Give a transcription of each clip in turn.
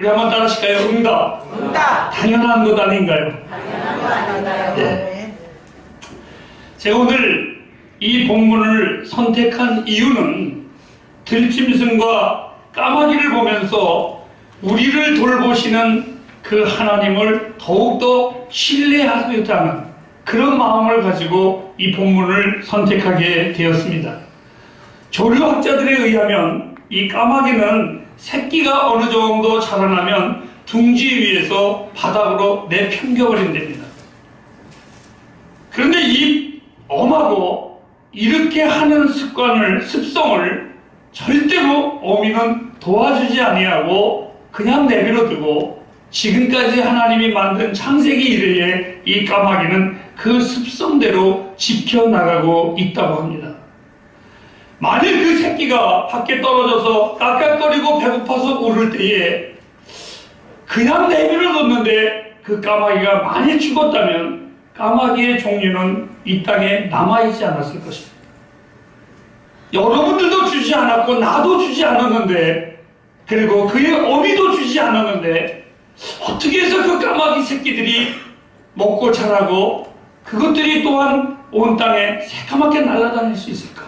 우리 한번 따라하실까요? 응답. 응답. 당연한 것 아닌가요? 당연한 거 아닌가요? 네. 제가 오늘 이 본문을 선택한 이유는 들짐승과 까마귀를 보면서 우리를 돌보시는 그 하나님을 더욱더 신뢰하겠다는 그런 마음을 가지고 이 본문을 선택하게 되었습니다. 조류학자들에 의하면 이 까마귀는 새끼가 어느 정도 자라나면 둥지 위에서 바닥으로 내팽겨버린답니다. 그런데 이 엄하고 이렇게 하는 습관을, 습성을 절대로 어미는 도와주지 아니하고 그냥 내버려 두고 지금까지 하나님이 만든 창세기 이래에 이 까마귀는 그 습성대로 지켜나가고 있다고 합니다. 만일 그 새끼가 밖에 떨어져서 깍깍거리고 배고파서 울을 때에 그냥 내버려 뒀는데 그 까마귀가 많이 죽었다면 까마귀의 종류는 이 땅에 남아있지 않았을 것입니다. 여러분들도 주지 않았고 나도 주지 않았는데 그리고 그의 어미도 주지 않았는데 어떻게 해서 그 까마귀 새끼들이 먹고 자라고 그것들이 또한 온 땅에 새까맣게 날아다닐 수 있을까?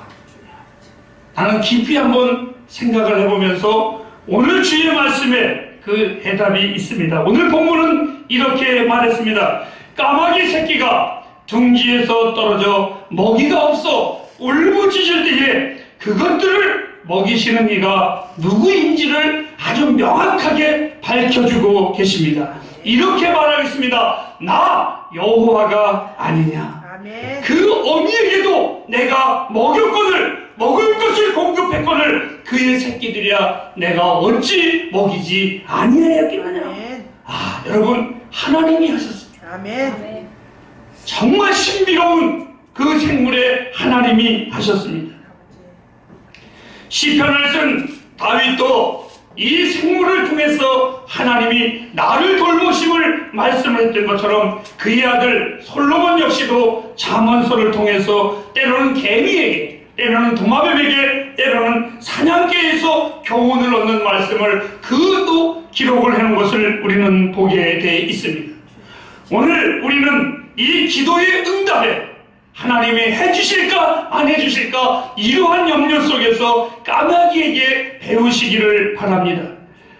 나는 깊이 한번 생각을 해보면서 오늘 주의 말씀에 그 해답이 있습니다. 오늘 본문은 이렇게 말했습니다. 까마귀 새끼가 둥지에서 떨어져 먹이가 없어 울부짖을 때에 그것들을 먹이시는 이가 누구인지를 아주 명확하게 밝혀주고 계십니다. 이렇게 말하겠습니다. 나 여호와가 아니냐. 그 어미에게도 내가 먹을거늘 먹을 것을 공급했거늘 그의 새끼들이야 내가 어찌 먹이지 아멘. 아 여러분 하나님이 하셨습니다 아멘. 정말 신비로운 그 생물에 하나님이 하셨습니다 시편을 쓴 다윗도 이 생물을 통해서 하나님이 나를 돌보심을 말씀을 했던 것처럼 그의 아들 솔로몬 역시도 잠언서를 통해서 때로는 개미에게 때로는 도마뱀에게 때로는 사냥개에서 교훈을 얻는 말씀을 그도 기록을 해놓은 것을 우리는 보게 돼 있습니다. 오늘 우리는 이 기도의 응답에 하나님이 해주실까 안 해주실까 이러한 염려 속에서 까마귀에게 배우시기를 바랍니다.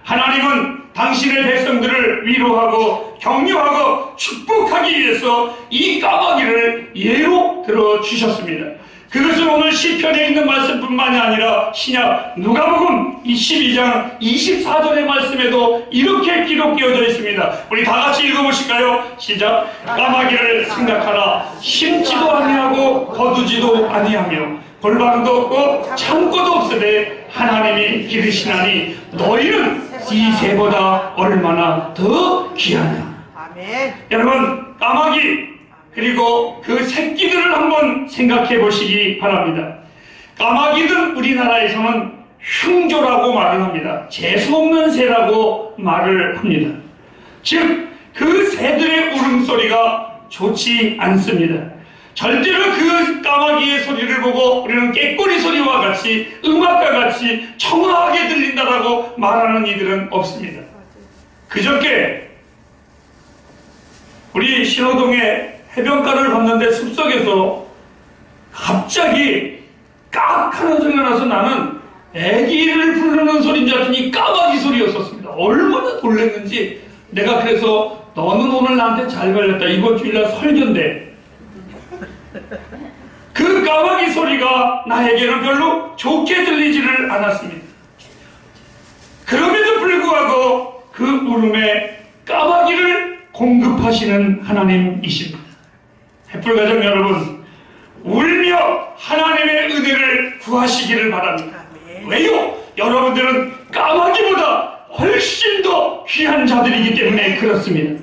하나님은 당신의 백성들을 위로하고 격려하고 축복하기 위해서 이 까마귀를 예로 들어 주셨습니다. 그것은 오늘 시편에 있는 말씀뿐만이 아니라 신약 누가복음 22장 24절의 말씀에도 이렇게 기록되어져 있습니다. 우리 다 같이 읽어보실까요? 시작. 까마귀를 생각하라. 심지도 아니하고 거두지도 아니하며 골방도 없고 창고도 없으되 하나님이 기르시나니 너희는 이 새보다 얼마나 더 귀하냐. 아멘. 여러분 까마귀 그리고 그 새끼들을 한번 생각해 보시기 바랍니다. 까마귀는 우리나라에서는 흉조라고 말을 합니다. 재수없는 새라고 말을 합니다. 즉 그 새들의 울음소리가 좋지 않습니다. 절대로 그 까마귀의 소리를 보고 우리는 깨꼬리 소리와 같이 음악과 같이 청아하게 들린다라고 말하는 이들은 없습니다. 그저께 우리 신호동에 해변가를 봤는데 숲속에서 갑자기 깍 하는 소리가 나서 나는 애기를 부르는 소리인 줄 알았더니 까마귀 소리였었습니다. 얼마나 놀랐는지 내가 그래서 너는 오늘 나한테 잘 걸렸다. 이번 주일날 설교인데 그 까마귀 소리가 나에게는 별로 좋게 들리지를 않았습니다. 그럼에도 불구하고 그 울음에 까마귀를 공급하시는 하나님이십니다. 햇불가정 여러분, 울며 하나님의 은혜를 구하시기를 바랍니다. 왜요? 여러분들은 까마귀보다 훨씬 더 귀한 자들이기 때문에 그렇습니다.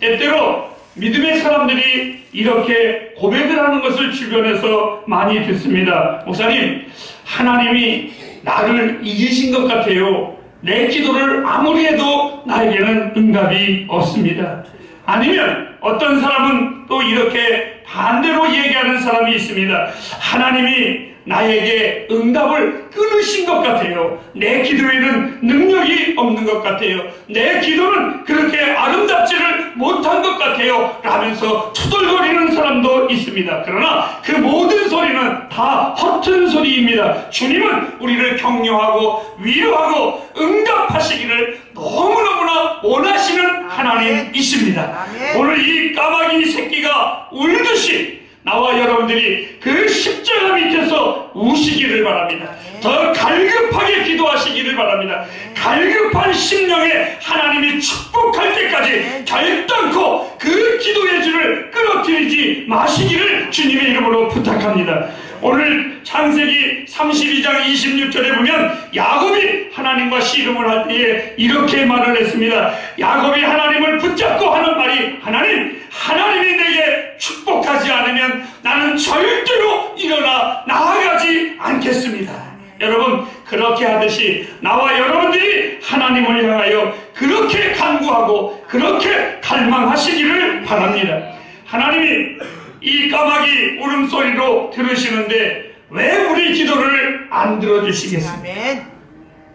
때때로 믿음의 사람들이 이렇게 고백을 하는 것을 주변에서 많이 듣습니다. 목사님, 하나님이 나를 이기신 것 같아요. 내 기도를 아무리 해도 나에게는 응답이 없습니다. 아니면 어떤 사람은 또 이렇게 반대로 얘기하는 사람이 있습니다. 하나님이 나에게 응답을 끊으신 것 같아요. 내 기도에는 능력이 없는 것 같아요. 내 기도는 그렇게 아름답지를 못한 것 같아요. 라면서 투덜거리는 사람도 있습니다. 그러나 그 모든 소리는 다 허튼 소리입니다. 주님은 우리를 격려하고 위로하고 응답하시기를 너무너무나 원하시는 하나님이십니다. 오늘 이 까마귀 새끼가 울듯이 나와 여러분들이 그 십자가 밑에서 우시기를 바랍니다. 더 갈급하게 기도하시기를 바랍니다. 갈급한 심령에 하나님이 축복할 때까지 결단코 그 기도의 줄을 끊어뜨리지 마시기를 주님의 이름으로 부탁합니다. 오늘 창세기 32장 26절에 보면 야곱이 하나님과 씨름을 할 때에 이렇게 말을 했습니다. 야곱이 하나님을 붙잡고 하는 말이 하나님, 하나님이 내게 축복하지 않으면 나는 절대로 일어나 나아가지 않겠습니다. 여러분 그렇게 하듯이 나와 여러분들이 하나님을 향하여 그렇게 간구하고 그렇게 갈망하시기를 바랍니다. 하나님이 이 까마귀 울음소리로 들으시는데 왜 우리 기도를 안 들어주시겠습니까? 아멘.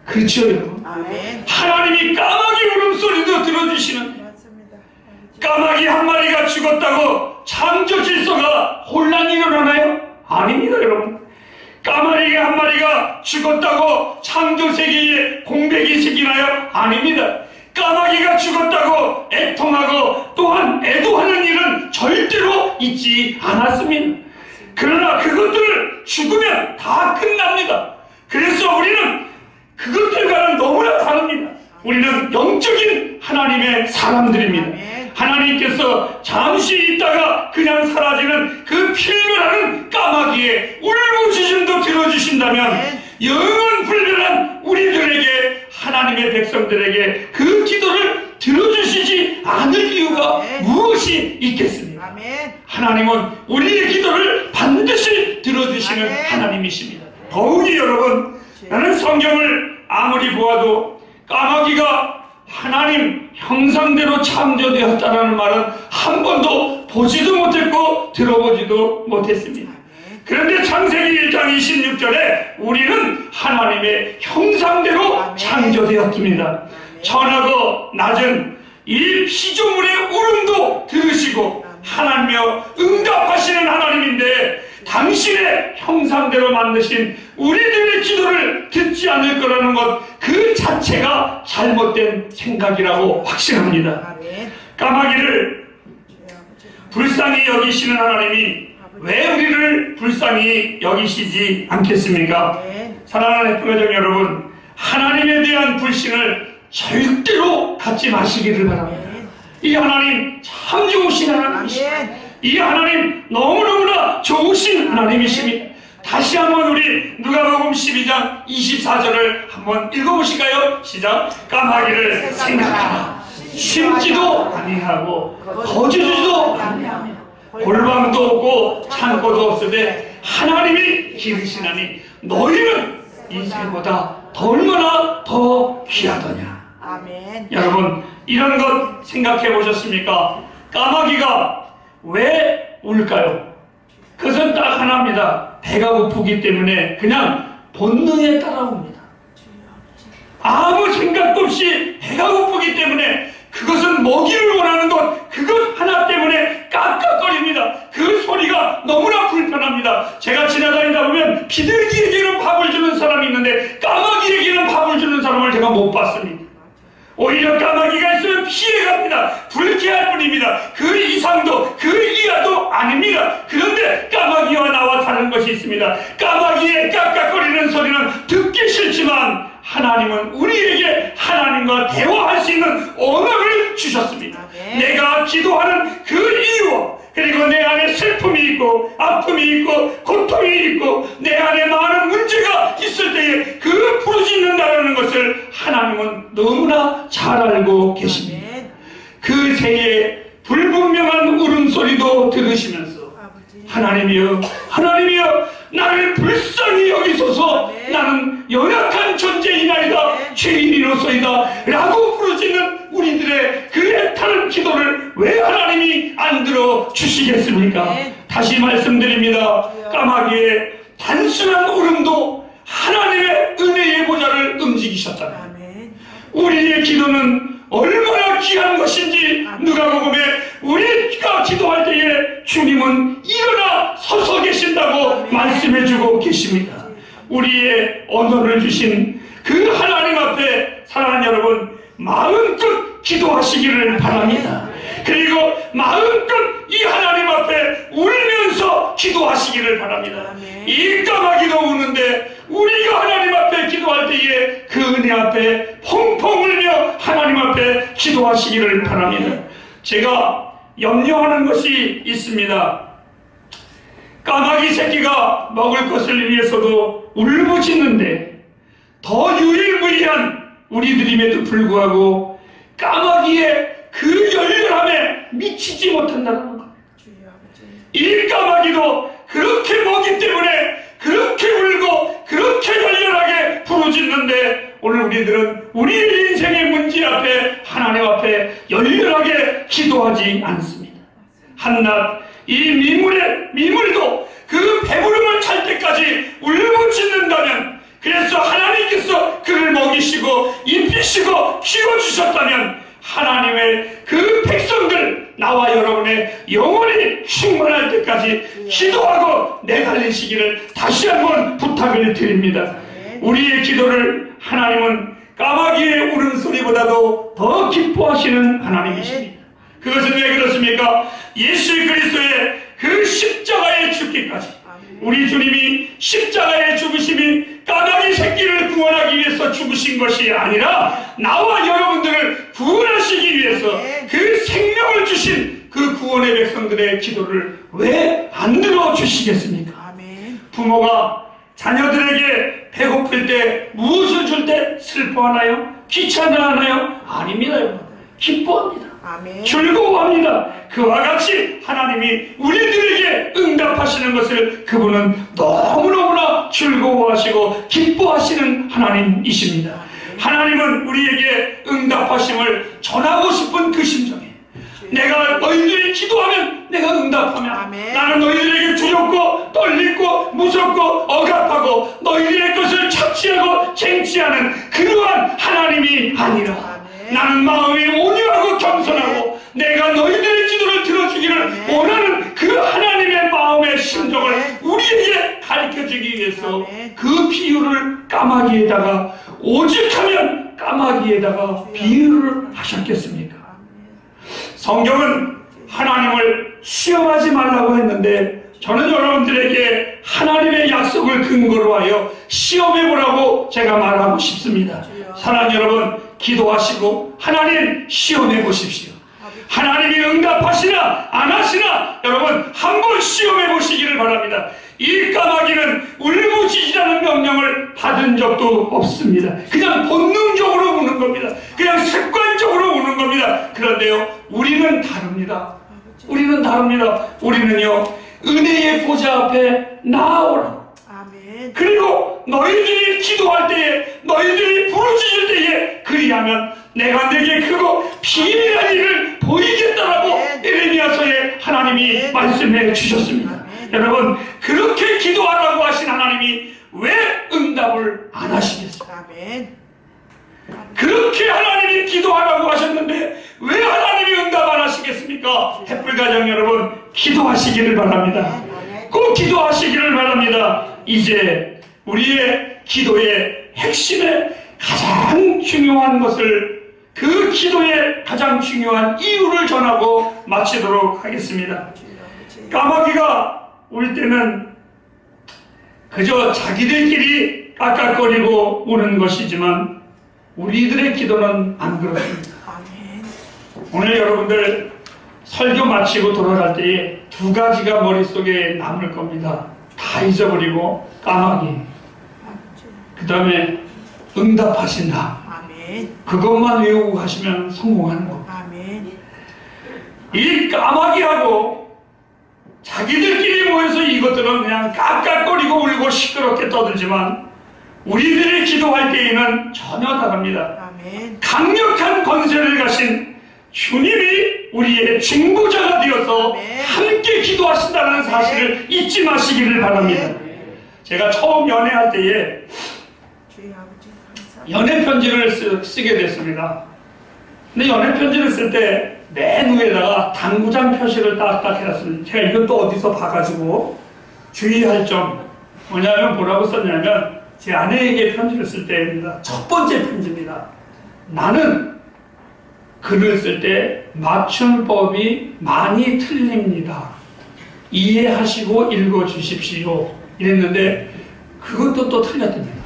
그렇죠 여러분. 아멘. 하나님이 까마귀 울음소리도 들어주시는데 맞습니다. 까마귀 한 마리가 죽었다고 창조 질서가 혼란이 일어나나요? 아닙니다, 여러분. 까마귀 한 마리가 죽었다고 창조 세계에 공백이 생기나요? 아닙니다. 까마귀가 죽었다고 애통하고 또한 애도하는 일은 절대로 있지 않았습니다. 그러나 그것들 죽으면 다 끝납니다. 그래서 우리는 그것들과는 너무나 다릅니다. 우리는 영적인 하나님의 사람들입니다. 하나님께서 잠시 있다가 그냥 사라지는 그 필멸하는 까마귀의 울부짖음도 들어주신다면. 영원 불변한 우리들에게 하나님의 백성들에게 그 기도를 들어주시지 않을 이유가. 무엇이 있겠습니까? 하나님은 우리의 기도를 반드시 들어주시는. 하나님이십니다. 더욱이 여러분, 나는 성경을 아무리 보아도 까마귀가 하나님 형상대로 창조되었다는 말은 한 번도 보지도 못했고 들어보지도 못했습니다. 그런데 창세기 1장 26절에 우리는 하나님의 형상대로. 창조되었습니다. 천하고 낮은 이 피조물의 울음도 들으시고 하나님여 응답하시는 하나님인데 당신의 형상대로 만드신 우리들의 기도를 듣지 않을 거라는 것 그 자체가 잘못된 생각이라고 확신합니다. 까마귀를. 불쌍히 여기시는 하나님이 왜 우리를 불쌍히 여기시지 않겠습니까? 사랑하는 애프가정 여러분, 하나님에 대한 불신을 절대로 갖지 마시기를 바랍니다. 이 하나님 참 좋으신 하나님이십니다. 이 하나님 너무너무나 좋으신 하나님이십니다. 다시 한번 우리 누가복음 12장 24절을 한번 읽어보실까요? 시작. 까마귀를 생각하라. 심지도 아니하고 거주지도 아니하며 골방도 없고 창고도 없으되 하나님이 기르시나니 너희는 인생보다 더 얼마나 더 귀하더냐. 아멘. 여러분 이런 것 생각해 보셨습니까? 까마귀가 왜 울까요? 그것은 딱 하나입니다. 배가 고프기 때문에 그냥 본능에 따라옵니다. 아무 생각도 없이 배가 고프기 때문에 그것은 먹이를 원하는 것 그것 하나 때문에 깍깍거립니다. 그 소리가 너무나 불편합니다. 제가 지나다니다 보면 비둘기에게는 밥을 주는 사람이 있는데 까마귀에게는 밥을 주는 사람을 제가 못 봤습니다. 오히려 까마귀가 있으면 피해갑니다. 불쾌할 뿐입니다. 그 이상도 그 이하도 아닙니다. 그런데 까마귀와 나와 다른 것이 있습니다. 까마귀의 깍깍거리는 소리는 듣기 싫지만 하나님은 우리에게 하나님과 대화할 수 있는 언어를 주셨습니다. 아멘. 내가 기도하는 그 이유 그리고 내 안에 슬픔이 있고 아픔이 있고 고통이 있고 내 안에 많은 문제가 있을 때에 그 부르짖는다라는 것을 하나님은 너무나 잘 알고 계십니다. 그 새에 불분명한 울음소리도 들으시면서. 하나님이여 하나님이여 나를 불쌍히 여기소서. 나는 연약한 존재이나이다. 죄인이로소이다 라고 부르짖는 우리들의 그 애타는 기도를 왜 하나님이 안 들어 주시겠습니까 아멘. 다시 말씀드립니다. 까마귀의 단순한 울음도 하나님의 은혜의 보좌를 움직이셨다면 아멘. 우리의 기도는 얼마나 귀한 것인지 누가복음에 우리가 기도할 때에 주님은 일어나 서서 계신다고 말씀해주고 계십니다. 우리의 언어를 주신 그 하나님 앞에 사랑하는 여러분 마음껏 기도하시기를 바랍니다. 그리고 마음껏 이 하나님 앞에 울면서 기도하시기를 바랍니다. 아멘. 이 까마귀도 우는데 우리가 하나님 앞에 기도할 때에 그 은혜 앞에 펑펑 울며 하나님 앞에 기도하시기를 바랍니다. 제가 염려하는 것이 있습니다. 까마귀 새끼가 먹을 것을 위해서도 울부짖는데 더 유일무이한 우리들임에도 불구하고 까마귀의 그 열렬함에 미치지 못한다는 까마귀도 그렇게 먹기 때문에 그렇게 울고 그렇게 열렬하게 부르짖는데 오늘 우리들은 우리의 인생의 문제 앞에 하나님 앞에 열렬하게 기도하지 않습니다. 한낱 이 미물의 미물도 그 배부름을 찰 때까지 울부짖는다면 그래서 하나님께서 그를 먹이시고 입히시고 키워주셨다면 하나님의 그 백성들 나와 여러분의 영혼이 충만할 때까지 기도하고 내달리시기를 다시 한번 부탁을 드립니다. 우리의 기도를 하나님은 까마귀의 울음소리보다도 더 기뻐하시는 하나님이십니다. 그것은 왜 그렇습니까? 예수 그리스도의 그 십자가의 죽기까지 우리 주님이 십자가의 죽으심이 까마귀 새끼를 구원하기 위해서 죽으신 것이 아니라 나와 여러분들을 구원하시기 위해서 그 생명을 주신 그 구원의 백성들의 기도를 왜 안 들어주시겠습니까? 부모가 자녀들에게 배고플 때 무엇을 줄 때 슬퍼하나요? 귀찮아하나요? 아닙니다, 여러분. 기뻐합니다. 아멘. 즐거워합니다. 그와 같이 하나님이 우리들에게 응답하시는 것을 그분은 너무너무나 즐거워하시고 기뻐하시는 하나님이십니다. 하나님은 우리에게 응답하심을 전하고 싶은 그 심정에 내가 너희들이 기도하면 내가 응답하면 아멘. 나는 너희들에게 두렵고 떨리고 무섭고 억압하고 너희들의 것을 착취하고 쟁취하는 그러한 하나님이 아니라. 나는 마음이 온유하고 겸손하고 내가 너희들의 기도를 들어주기를 아멘. 원하는 그 하나님의 마음의 심정을 아멘. 우리에게 가르쳐주기 위해서. 그 비유를 까마귀에다가 오직하면 까마귀에다가 비유를 하셨겠습니까? 성경은 하나님을 시험하지 말라고 했는데 저는 여러분들에게 하나님의 약속을 근거로 하여 시험해 보라고 제가 말하고 싶습니다. 사랑하는 여러분 기도하시고 하나님 시험해 보십시오. 하나님이 응답하시나 안 하시나 여러분 한번 시험해 보시기를 바랍니다. 이 까마귀는 울부짖으라는 명령을 받은 적도 없습니다. 그냥 본능적으로 우는 겁니다. 그냥 습관적으로 우는 겁니다. 그런데요, 우리는 다릅니다. 우리는 다릅니다. 우리는요, 은혜의 보좌 앞에 나아오라. 그리고 너희들이 기도할 때에 너희들이 부르짖을 때에 그리하면 내가 내게 그거 비밀한 일을 보이겠다라고. 에레미야서에 하나님이. 말씀해 주셨습니다. 여러분 그렇게 기도하라고 하신 하나님이 왜 응답을 안 하시겠어요? 아멘. 그렇게 하나님이 기도하라고 하셨는데 왜 하나님이 응답 안 하시겠습니까? 햇불가정 여러분 기도하시기를 바랍니다. 꼭 기도하시기를 바랍니다. 이제 우리의 기도의 핵심의 가장 중요한 것을 그 기도의 가장 중요한 이유를 전하고 마치도록 하겠습니다. 까마귀가 울 때는 그저 자기들끼리 깍깍거리고 우는 것이지만 우리들의 기도는 안 그렇습니다. 오늘 여러분들 설교 마치고 돌아갈 때에 두 가지가 머릿속에 남을 겁니다. 다 잊어버리고 까마귀. 그 다음에 응답하신다. 아멘. 그것만 외우고 가시면 성공하는 겁니다. 아멘. 이 까마귀하고 자기들끼리 모여서 이것들은 그냥 깍깍거리고 울고 시끄럽게 떠들지만 우리들이 기도할 때에는 전혀 다릅니다. 아멘. 강력한 권세를 가신 주님이 우리의 중보자가 되어서 아멘. 함께 기도하신다는 사실을 잊지 마시기를 바랍니다. 제가 처음 연애할 때에. 연애 편지를 쓰, 쓰게 됐습니다. 근데 연애 편지를 쓸 때 맨 위에다가 당구장 표시를 딱딱 해놨습니다. 제가 이것도 어디서 봐가지고 주의할 점 뭐냐면 뭐라고 썼냐면 제 아내에게 편지를 쓸 때입니다. 첫 번째 편지입니다. 나는 글을 쓸 때 맞춤법이 많이 틀립니다. 이해하시고 읽어 주십시오. 이랬는데 그것도 또 틀렸답니다.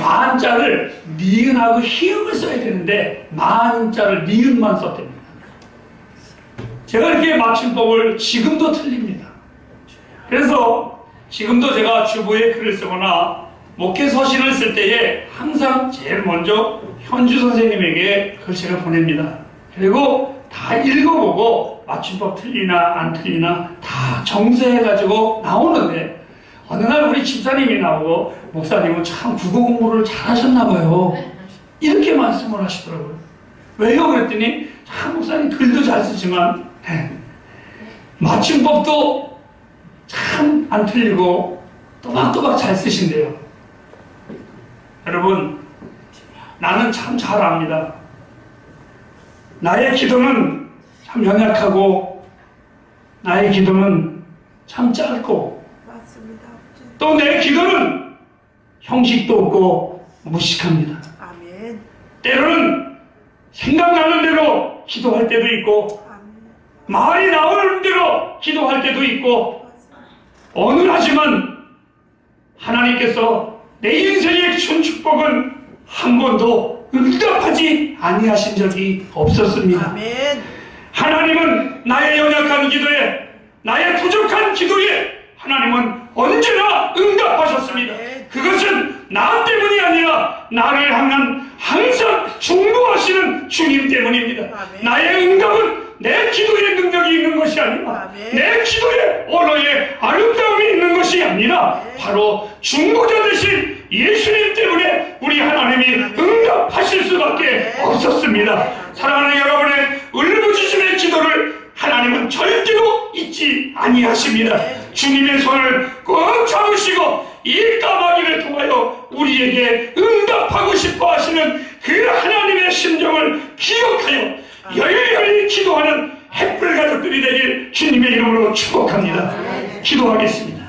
만자를 니은하고 희응을 써야 되는데 만자를 니은만 썼답니다. 제가 이렇게 맞춤법을 지금도 틀립니다. 그래서 지금도 제가 주보에 글을 쓰거나 목회 서신을 쓸 때에 항상 제일 먼저 현주 선생님에게 글씨를 보냅니다. 그리고 다 읽어보고 맞춤법 틀리나 안 틀리나 다 정세해가지고 나오는데 어느 날 우리 집사님이 나오고 목사님은 참 국어 공부를 잘하셨나 봐요. 이렇게 말씀을 하시더라고요. 왜요? 그랬더니 참 목사님 글도 잘 쓰지만 네, 맞춤법도 참 안 틀리고 또박또박 잘 쓰신대요. 여러분 나는 참 잘 압니다. 나의 기도는 참 연약하고 나의 기도는 참 짧고. 또 내 기도는 형식도 없고 무식합니다. 아멘. 때로는 생각나는 대로 기도할 때도 있고 아멘. 말이 나오는 대로 기도할 때도 있고 어느 하지만 하나님께서 내 인생에 준 축복은 한 번도 응답하지 아니하신 적이 없었습니다. 아멘. 하나님은 나의 연약한 기도에 나의 부족한 기도에 하나님은 언제나 응답하셨습니다. 그것은 나 때문이 아니라 나를 향한 항상 중보하시는 주님 때문입니다. 나의 응답은 내 기도에 능력이 있는 것이 아니라. 내 기도에 언어에 아름다움이 있는 것이 아니라. 바로 중보자 되신 예수님 때문에 우리 하나님이. 응답하실 수밖에. 없었습니다. 사랑하는 여러분의 울부짖음의 기도를 하나님은 절대로 잊지 아니하십니다. 네. 주님의 손을 꼭 잡으시고 이 까마귀를 통하여 우리에게 응답하고 싶어 하시는 그 하나님의 심정을 기억하여 열렬히 기도하는 햇불 가족들이 되길 주님의 이름으로 축복합니다. 기도하겠습니다.